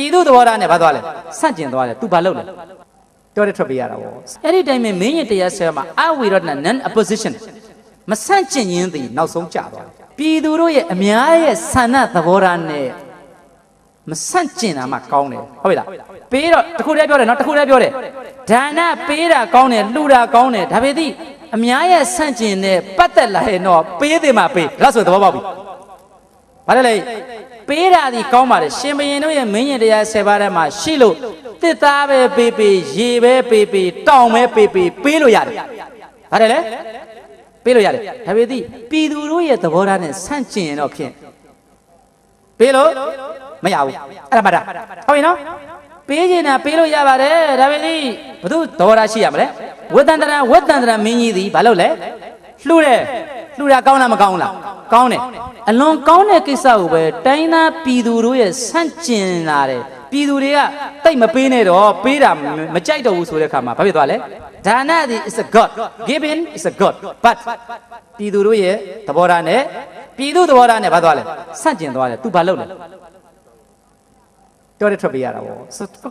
ပြည်သူသဘောထားနဲ့ဘာသွားလဲဆန့်ကျင်သွားတယ် तू ဘာလုပ်လဲတော်တဲ့ထွက်ပေးရတာဗောအဲ့ဒီတိုင်းမှာမင်းရင်တရားဆဲမှာအဝိရဒနာ non opposition မဆန့်ကျင်ရင်သည်နောက်ဆုံးကြသွားတယ်ပြည်သူတို့ရဲ့အများရဲ့ဆန္ဒသဘောထားနဲ့မဆန့်ကျင်တာမှကောင်းတယ်ဟုတ်ပြီလားပေးတော့တခုတည်းပြောတယ်နော်တခုတည်းပြောတယ်ဒါနပေးတာကောင်းတယ်လှူတာကောင်းတယ်ဒါပေသည်အများရဲ့ဆန့်ကျင်တဲ့ပတ်သက်လာရင်တော့ပေးတယ်မှာပေးဒါဆိုသဘောပေါက်ပြီ ဘာလဲလေပေးတာဒီကောင်းပါတယ်ရှင်ဘရင်တို့ရဲ့မင်းရင်တရား10ပါးထဲမှာရှိလို့တစ်သားပဲပေးပေးရေပဲပေးပေးတောင်ပဲပေးပေးပေးလို့ရတယ်ဘာလဲလဲပေးလို့ရတယ်ဒါပေမဲ့ပြည်သူတို့ရဲ့သဘောထားနဲ့ဆန့်ကျင်ရင်တော့ဖြင့်ပေးလို့မရဘူးအဲ့ဒါမှတ်တာဟုတ်ပြီနော်ပေးချင်တာပေးလို့ရပါတယ်ဒါပေမဲ့ဘသူသဘောထားရှိရမလဲဝတ္တန္တရဝတ္တန္တရမင်းကြီးသည်ဘာလို့လဲလှူတယ်လှူတာကောင်းလားမကောင်းလား ကောင်းတယ်အလွန်ကောင်းတဲ့ကိစ္စကိုပဲတိုင်းသားပြည်သူတို့ရဲ့ဆန့်ကျင်လာတယ်ပြည်သူတွေကတိတ်မပေးနဲ့တော့ပေးတာမကြိုက်တော့ဘူးဆိုတဲ့အခါမှာဘာဖြစ်သွားလဲဒါနသည် is a god given is a god but ပြည်သူတို့ရဲ့သဘောထားနဲ့ပြည်သူသဘောထားနဲ့ဘာသွားလဲဆန့်ကျင်သွားတယ် तू ဘာလုပ်လဲတော်တဲ့ထွက်ပေးရတာဗော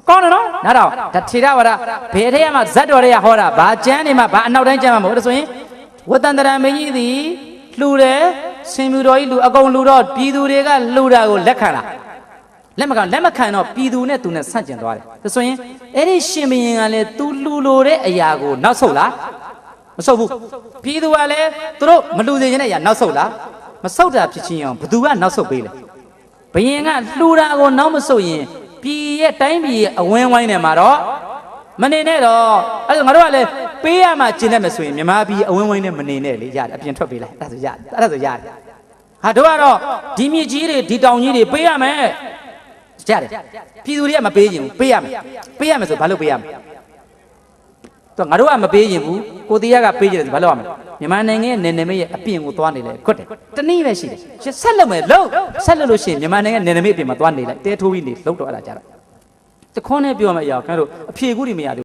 ကောင်းတယ်နော်နားတော့ဒါထေရဝါဒဘယ်ထဲမှာဇတ်တော်တွေကဟောတာဘာကျမ်းနေမှာဘာအနောက်တိုင်းကျမ်းမှာမဟုတ်ဒါဆိုရင်ဝတ္တန္တရာမင်းကြီးသည်လှူတယ် ဆင်မြူတော်ကြီးလှူအကုန်လှူတော့ပြည်သူတွေကလှူတာကိုလက်ခံလားလက်မခံလက်မခံတော့ပြည်သူနဲ့သူနဲ့ဆန့်ကျင်သွားတယ်ဒါဆိုရင်အဲ့ဒီရှင်ဘရင်ကလည်းသူလှူလို့တဲ့အရာကိုနောက်ဆုတ်လားမဆုတ်ဘူးပြည်သူကလည်းသူတို့မလှူစေချင်တဲ့အရာနောက်ဆုတ်လားမဆုတ်တာဖြစ်ချင်းအောင်ဘသူကနောက်ဆုတ်ပေးလဲဘယင်ကလှူတာကိုနောက်မဆုတ်ရင်ပြည်ရဲ့တိုင်းပြည်ရဲ့အဝင်းဝိုင်းထဲမှာတော့မနေနဲ့တော့အဲ့ဒါငါတို့ကလည်း ပေးရမှကျင်တတ်မယ်ဆိုရင်မြန်မာပြည်အဝင်းဝိုင်းနဲ့မနေနဲ့လေရတယ်အပြင်ထွက်ပေးလိုက်အဲ့ဒါဆိုရတယ်အဲ့ဒါဆိုရတယ်ဟာတို့ကတော့ဒီမြစ်ကြီးတွေဒီတောင်ကြီးတွေပေးရမယ်ရတယ်ပြည်သူတွေကမပေးရင်ဘူးပေးရမယ်ပေးရမယ်ဆိုဘာလို့ပေးရမလဲတော့ငါတို့ကမပေးရင်ဘူးကိုတရားကပေးကြတယ်ဆိုဘာလို့ရမလဲမြန်မာနိုင်ငံရဲ့နယ်နိမိတ်ရဲ့အပြင်ကိုသွားနေလေခွတ်တယ်တနည်းပဲရှိတယ်ရှင်းဆက်လုပ်မယ်လို့ဆက်လုပ်လို့ရှိရင်မြန်မာနိုင်ငံနယ်နိမိတ်အပြင်မှာသွားနေလိုက်တဲထိုးပြီးနေလှုပ်တော့အဲ့ဒါကြတာတခွန်းနဲ့ပြောမယ်အရာခင်ဗျားတို့အဖြေကူးတွေမရသေးဘူး